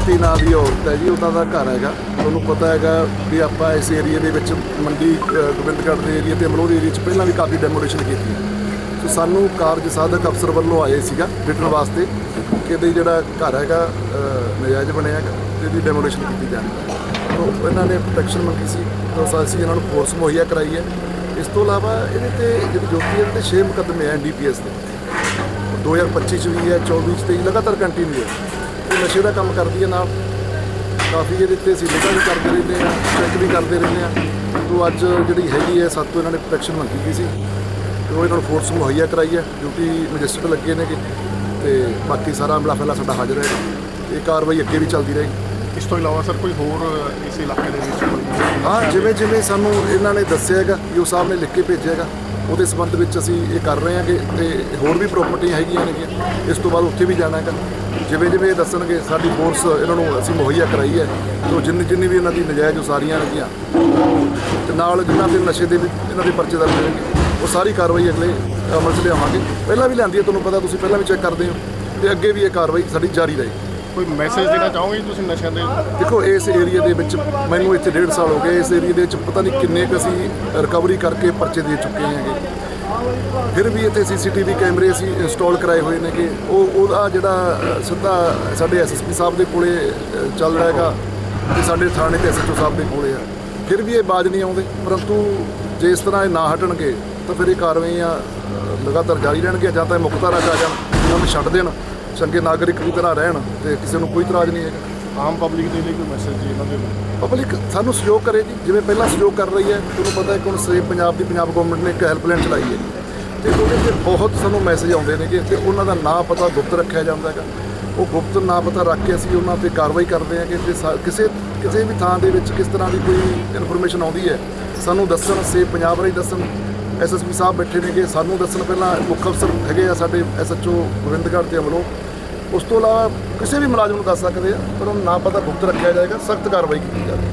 ਜੋਤੀ ਨਾਂ ਦੀ ਔਰਤ ਹੈ ਜੀ, ਉਹਨਾਂ ਦਾ ਘਰ ਹੈਗਾ। ਤੁਹਾਨੂੰ ਪਤਾ ਹੈਗਾ ਵੀ ਆਪਾਂ ਇਸ ਏਰੀਆ ਦੇ ਵਿੱਚ ਮੰਡੀ ਗੋਬਿੰਦਗੜ੍ਹ ਦੇ ਏਰੀਆ ਤੇ ਅਮਲੋਹ ਦੇ ਏਰੀਆ 'ਚ ਪਹਿਲਾਂ ਵੀ ਕਾਫੀ ਡੈਮੋਲੇਸ਼ਨ ਕੀਤੀ ਹੈ। ਸੋ ਸਾਨੂੰ ਕਾਰਜ ਸਾਧਕ ਅਫਸਰ ਵੱਲੋਂ ਆਏ ਸੀਗਾ ਦੇਖਣ ਵਾਸਤੇ ਕਿ ਇਹਦੇ ਜਿਹੜਾ ਘਰ ਹੈਗਾ ਨਜਾਇਜ਼ ਬਣਿਆ ਹੈਗਾ ਇਹਦੀ ਡੈਮੋਲੇਸ਼ਨ ਕੀਤੀ ਜਾਣੀ ਤੋ ਇਹਨਾਂ ਨੇ ਪ੍ਰੋਟੈਕਸ਼ਨ ਮੰਗੀ ਸੀ, ਤਾਂ ਅਸੀਂ ਇਹਨਾਂ ਨੂੰ ਫੋਰਸ ਮੁਹੱਈਆ ਕਰਾਈ ਹੈ। ਇਸ ਤੋਂ ਇਲਾਵਾ ਇਹਦੇ ਤੇ ਜਿਹੜੇ ਜੋਤੀ ਹੈ, ਇਹਦੇ ਤੇ 6 ਮੁਕੱਦਮੇ ਹੈ ਐਨਡੀਪੀਐਸ ਦੇ। 2025 ਚ ਵੀ ਹੈ 24 ਚ ਤੇ ਵੀ ਲਗਾਤਾਰ ਕੰਟੀਨਿਊ ਹੈ। ਨਸ਼ੇ ਦਾ ਕੰਮ ਕਰਦੀ ਹੈ ਨਾਲ। ਕਾਫੀ ਇਹਦੇ ਤੇ ਅਸੀਂ ਨਿਗਾਹ ਵੀ ਕਰਦੇ ਰਹਿੰਦੇ ਆ ਚੈੱਕ ਵੀ ਕਰਦੇ ਰਹਿੰਦੇ ਆ। ਤੋਂ ਅੱਜ ਜਿਹੜੀ ਹੈਗੀ ਹੈ ਸਾਤੋਂ ਇਹਨਾਂ ਨੇ ਪ੍ਰੋਟੈਕਸ਼ਨ ਮੰਗੀ ਗਈ ਸੀ। ਤੇ ਉਹ ਇਹਨਾਂ ਨੂੰ ਫੋਰਸ ਮੁਹੱਈਆ ਕਰਾਈ ਹੈ। ਡਿਊਟੀ ਮੈਜਿਸਟਰੇਟ ਲੱਗੇ ਨੇਗੇ। ਤੇ ਬਾਕੀ ਸਾਰਾ ਅਮਲਾ ਫੈਲਾ ਸਾਡਾ ਹਾਜ਼ਰ ਹੈ। ਇਹ ਕਾਰਵਾਈ ਅੱਗੇ ਵੀ ਚੱਲਦੀ ਰਹੇਗੀ। ਇਸ ਤੋਂ ਇਲਾਵਾ ਸਰ ਕੋਈ ਹੋਰ ਇਸ ਇਲਾਕੇ ਦੇ ਵਿੱਚ ਹਾਂ ਜਿਵੇਂ ਜਿਵੇਂ ਸਾਨੂੰ ਇਹਨਾਂ ਨੇ ਦੱਸਿਆ ਹੈਗਾ ਯੂ ਸਾਹਿਬ ਨੇ ਲਿਖ ਕੇ ਭੇਜਿਆ ਹੈਗਾ। ਉਹਦੇ ਸੰਬੰਧ ਵਿੱਚ ਅਸੀਂ ਇਹ ਕਰ ਰਹੇ ਹਾਂਗੇ ਤੇ ਹੋਰ ਵੀ ਪ੍ਰਾਪਰਟੀਆਂ ਹੈਗੀਆਂ ਨੇਗੀਆਂ। ਇਸ ਤੋਂ ਬਾਅਦ ਉੱਥੇ ਵੀ ਜਾਣਾ ਹੈਗਾ ਜਿਵੇਂ ਜਿਵੇਂ ਇਹ ਦੱਸਣਗੇ, ਸਾਡੀ ਫੋਰਸ ਇਹਨਾਂ ਨੂੰ ਅਸੀਂ ਮੁਹੱਈਆ ਕਰਾਈ ਹੈ। ਤੋਂ ਜਿੰਨੀ ਜਿੰਨੀ ਵੀ ਇਹਨਾਂ ਦੀ ਨਜਾਇਜ਼ ਉਸਾਰੀਆਂ ਹੈਗੀਆਂ ਤੇ ਨਾਲ ਜਿਨ੍ਹਾਂ ਦੇ ਨਸ਼ੇ ਦੇ ਵੀ ਇਹਨਾਂ ਦੇ ਪਰਚੇ ਦਰਜ ਹੋਣਗੇ, ਉਹ ਸਾਰੀ ਕਾਰਵਾਈ ਅਗਲੇ ਅਮਲ 'ਚ ਲਿਆਵਾਂਗੇ। ਪਹਿਲਾਂ ਵੀ ਲਿਆਂਦੀ ਹੈ, ਤੁਹਾਨੂੰ ਪਤਾ ਤੁਸੀਂ ਪਹਿਲਾਂ ਵੀ ਚੈੱਕ ਕਰਦੇ ਹੋ। ਤੇ ਅੱਗੇ ਵੀ ਇਹ ਕਾਰਵਾਈ ਸਾਡੀ ਜਾਰੀ ਰਹੇਗੀ। ਕੋਈ ਮੈਸੇਜ ਦੇਣਾ ਚਾਹੋਗੇ ਜੀ ਤੁਸੀਂ ਨਸ਼ਿਆਂ ਦੇ? ਦੇਖੋ, ਇਸ ਏਰੀਆ ਦੇ ਵਿੱਚ ਮੈਨੂੰ ਇੱਥੇ ਡੇਢ ਸਾਲ ਹੋ ਗਏ। ਇਸ ਏਰੀਆ ਦੇ ਵਿੱਚ ਪਤਾ ਨਹੀਂ ਕਿੰਨੇ ਕੁ ਅਸੀਂ ਰਿਕਵਰੀ ਕਰਕੇ ਪਰਚੇ ਦੇ ਚੁੱਕੇ ਹੈਗੇ। ਫਿਰ ਵੀ ਇੱਥੇ ਸੀਸੀਟੀਵੀ ਕੈਮਰੇ ਅਸੀਂ ਇੰਸਟਾਲ ਕਰਾਏ ਹੋਏ ਨੇ ਕਿ ਉਹ, ਉਹਦਾ ਜਿਹੜਾ ਸਿੱਧਾ ਸਾਡੇ ਐਸਐਸਪੀ ਸਾਹਿਬ ਦੇ ਕੋਲੇ ਚੱਲ ਰਿਹਾ ਹੈਗਾ ਤੇ ਸਾਡੇ ਥਾਣੇ ਤੇ ਐਸਐਚਓ ਸਾਹਿਬ ਦੇ ਕੋਲੇ ਆ। ਫਿਰ ਵੀ ਇਹ ਬਾਜ ਨਹੀਂ ਆਉਂਦੇ। ਪਰੰਤੂ ਜੇ ਇਸ ਤਰ੍ਹਾਂ ਇਹ ਨਾ ਹਟਣਗੇ, ਤਾਂ ਫਿਰ ਇਹ ਕਾਰਵਾਈਆਂ ਲਗਾਤਾਰ ਜਾਰੀ ਰਹਿਣਗੀਆਂ ਜਾਂ ਤਾਂ ਇਹ ਮੁਕਤਾਰਾ ਆ ਜਾਣ, ਜਾਂ ਛੱਡ ਦੇਣ। ਚੰਗੇ ਨਾਗਰਿਕ ਦੀ ਤਰ੍ਹਾਂ ਰਹਿਣ ਤੇ ਕਿਸੇ ਨੂੰ ਕੋਈ ਇਤਰਾਜ਼ ਨਹੀਂ ਹੈਗਾ। ਆਮ ਪਬਲਿਕ ਦੇ ਲਈ ਕੋਈ ਮੈਸੇਜ ਜੀ ਇਹਨਾਂ ਦੇ ਪਬਲਿਕ ਸਾਨੂੰ ਸਹਿਯੋਗ ਕਰੇ ਜੀ। ਜਿਵੇਂ ਪਹਿਲਾਂ ਸਹਿਯੋਗ ਕਰ ਰਹੀ ਹੈ ਤੁਹਾਨੂੰ ਪਤਾ ਹੈ ਕਿ ਹੁਣ ਸੇਵ ਪੰਜਾਬ ਦੀ ਪੰਜਾਬ ਗਵਰਨਮੈਂਟ ਨੇ ਇੱਕ ਹੈਲਪਲਾਈਨ ਚਲਾਈ ਹੈ। ਤੇ ਉਹਦੇ ਤੇ ਬਹੁਤ ਸਾਨੂੰ ਮੈਸੇਜ ਆਉਂਦੇ ਨੇਗੇ ਤੇ ਉਹਨਾਂ ਦਾ ਨਾਂ ਪਤਾ ਗੁਪਤ ਰੱਖਿਆ ਜਾਂਦਾ ਹੈਗਾ। ਉਹ ਗੁਪਤ ਨਾਂ ਪਤਾ ਰੱਖ ਕੇ ਅਸੀਂ ਉਹਨਾਂ ਤੇ ਕਾਰਵਾਈ ਕਰਦੇ ਹਾਂ ਕਿ ਜੇ ਸਾ- ਕਿਸੇ ਕਿਸੇ ਵੀ ਥਾਂ ਦੇ ਵਿੱਚ ਕਿਸ ਤਰ੍ਹਾਂ ਦੀ ਕੋਈ ਇਨਫੋਰਮੇਸ਼ਨ ਆਉਂਦੀ ਹੈ ਸਾਨੂੰ ਦੱਸਣ ਸੇਵ ਪੰਜਾਬ ਰਾਹੀਂ ਦੱਸਣ। ਐਸਐਸਪੀ ਸਾਹਿਬ ਬੈਠੇ ਨੇਗੇ। ਸਾਨੂੰ ਦੱਸਣ ਪਹਿਲਾਂ ਮੁੱਖ ਅਫਸਰ ਹੈਗੇ ਆ ਸਾਡੇ ਐਸਐਚਓ ਗੋਬਿੰਦਗੜ੍ਹ ਤੇ ਅਮਲੋਂ ਉਸ ਤੋਂ ਇਲਾਵਾ ਕਿਸੇ ਵੀ ਮੁਲਾਜ਼ਮ ਨੂੰ ਦੱਸ ਸਕਦੇ ਆ, ਪਰ ਉਹ ਨਾ ਪਤਾ, ਗੁਪਤ ਰੱਖਿਆ ਜਾਏਗਾ, ਸਖਤ ਕਾਰਵਾਈ ਕੀਤੀ ਜਾਵੇ।